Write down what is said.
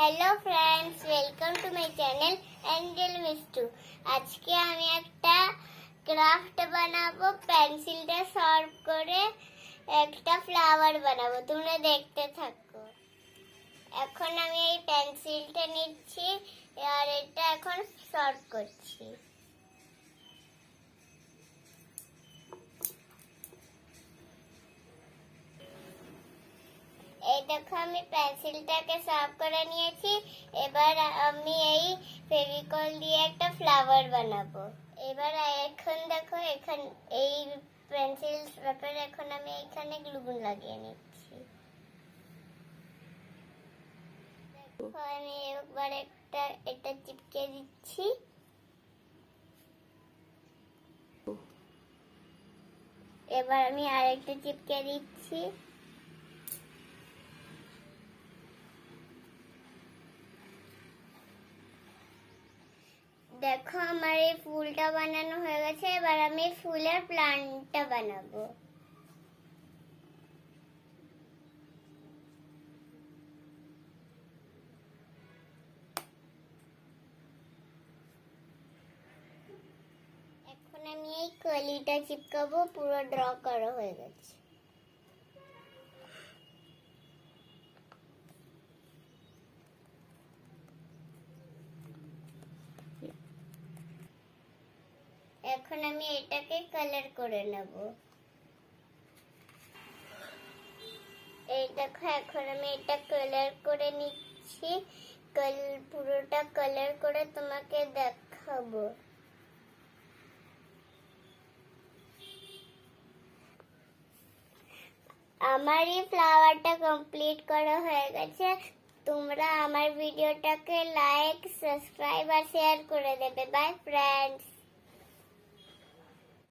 Hello friends welcome to my channel Angel Mishtu আজকে আমি একটা ক্রাফট বানাবো পেন্সিলটা সর্ভ করে একটা ফ্লাওয়ার বানাবো। তোমরা দেখতে থাকো। এখন আমি এই পেন্সিলটা নিচ্ছি আর এটা এখন সর্ভ করছি। এই দেখো, আমি পেন্সিলটাকে সাফ করে নিয়েছি। এবার আমি এই ফেভিকল দিয়ে একটা ফ্লাওয়ার বানাবো। এবার এখন দেখো, এখান এই পেন্সিল ব্যাপারে এখন আমি এখানে গ্লুগুন লাগিয়ে নিচ্ছি। আমি একবার একটা, এটা চিপকে দিচ্ছি। এবার আমি আরেকটা চিপকে দিচ্ছি। দেখো আমার এই ফুলটা বানানো হয়ে গেছে, এবার আমি ফুলের প্লান্টটা বানাবো। এখন আমি এই কলিটা চিপকাবো, পুরো ড্র করা হয়ে গেছে। এখন আমি এটাকে কালার করে নেব। এই দেখো, এখন আমি এটা কালার করে নিচ্ছি। কাল পুরোটা কালার করে তোমাকে দেখাবো। আমার এই ফ্লাওয়ারটা কমপ্লিট করা হয়ে গেছে। তোমরা আমার ভিডিওটাকে লাইক সাবস্ক্রাইব আর শেয়ার করে দেবে। By friends